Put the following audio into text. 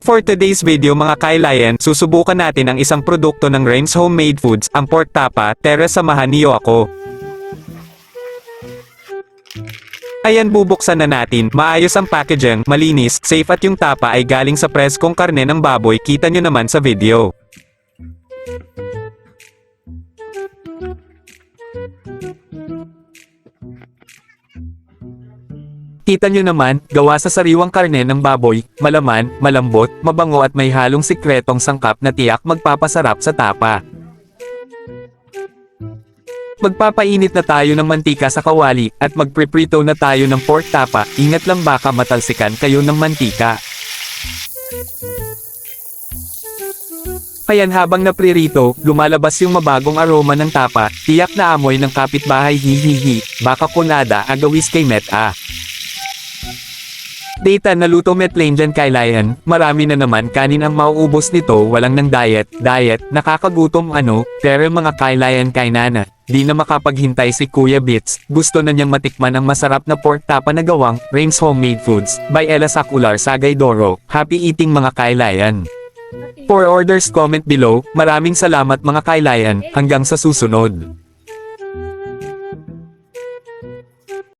For today's video mga kailayan, susubukan natin ang isang produkto ng Rains Homemade Foods, ang pork tapa, tara samahan niyo ako. Ayan bubuksan na natin, maayos ang packaging, malinis, safe at yung tapa ay galing sa preskong karne ng baboy, kita nyo naman sa video. Kita nyo naman, gawa sa sariwang karne ng baboy, malaman, malambot, mabango at may halong sikretong sangkap na tiyak magpapasarap sa tapa. Magpapainit na tayo ng mantika sa kawali at magpreprito na tayo ng pork tapa, ingat lang baka matalsikan kayo ng mantika. Ayan habang napririto, lumalabas yung mabagong aroma ng tapa, tiyak na amoy ng kapitbahay hihihi, baka kunada agawis kay Met A. Data na luto met plain dyan kay Lion, marami na naman kanin ang mauubos nito walang ng diet, diet, nakakagutom ano, pero mga kay Lion kay Nana, di na makapaghintay si Kuya Bits, gusto na niyang matikman ang masarap na pork tapa na gawang, Rains Homemade Foods, by Ella Sacular Sagay Doro, happy eating mga kay Lion. For orders comment below, maraming salamat mga kay Lion, hanggang sa susunod.